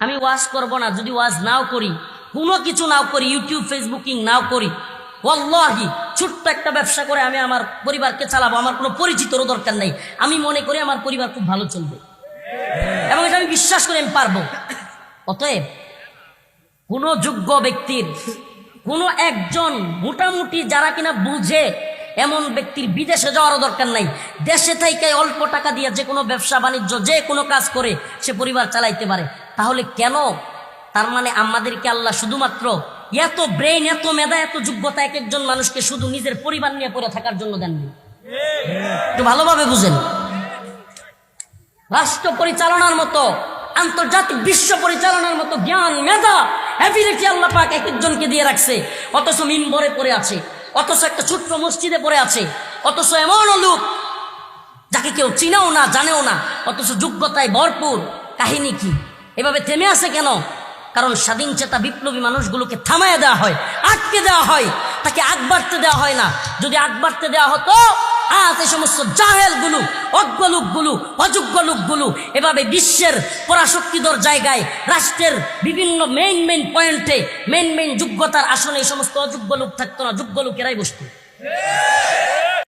আমি ওয়াজ করব না, যদি ওয়াজ নাও করি, কোনো কিছু নাও করি ইউটিউব ফেসবুকিং নাও করি, ওয়াল্লাহি, ছোট্ট একটা ব্যবসা করে আমি আমার পরিবারকে চালাবো, আমার কোনো পরিচিতরও দরকার নেই। আমি মনে করি আমার পরিবার খুব ভালো চলবে। এবং এটা আমি বিশ্বাস করি আমি পারব। অতএব, কোনো যোগ্য ব্যক্তির, কোনো একজন মোটামুটি যারা কিনা বুঝে, এমন ব্যক্তির বিদেশে যাওয়ারও দরকার নাই। দেশে থেকে অল্প টাকা দিয়ে যে কোনো ব্যবসা, বাণিজ্য, যে কোনো কাজ করে সে পরিবার চালাইতে পারে। তাহলে কেন? তার মানে আমাদেরকে আল্লাহ শুধুমাত্র এত ব্রেন এত মেধা, এত যোগ্যতা এক একজন মানুষকে শুধু নিজের পরিবার নিয়ে পড়ে থাকার জন্য দেননি। একটু ভালোভাবে বুঝেন। রাষ্ট্র পরিচালনার মতো, আন্তর্জাতিক বিশ্ব পরিচালনার মতো জ্ঞান, মেধা অ্যাবিলিটি আল্লাহ পাক এক একজনকে দিয়ে রাখছে। অথচ মিম্বরে পড়ে আছে, অথচ একটা ছোট্ট মসজিদে পড়ে আছে, অথচ এমন লোক যাকে কেউ চিনেও না, জানেও না, অথচ যোগ্যতায় ভরপুর। কাহিনী কি? এভাবে থেমে আছে কেন? কারণ স্বাধীন চেতা বিপ্লবী মানুষগুলোকে থামায় দেওয়া হয়, আটকে দেওয়া হয়, তাকে আগ বাড়তে দেওয়া হয় না। যদি আগ বাড়তে দেওয়া হতো, আজ এই সমস্ত জাহেলগুলো, অজ্ঞ লোকগুলো, অযোগ্য লোকগুলো এভাবে বিশ্বের পরাশক্তিধর জায়গায়, রাষ্ট্রের বিভিন্ন মেইন মেইন পয়েন্টে মেইন মেইন যোগ্যতার আসনে এই সমস্ত অযোগ্য লোক থাকতো না, যোগ্য লোকেরাই বসতো।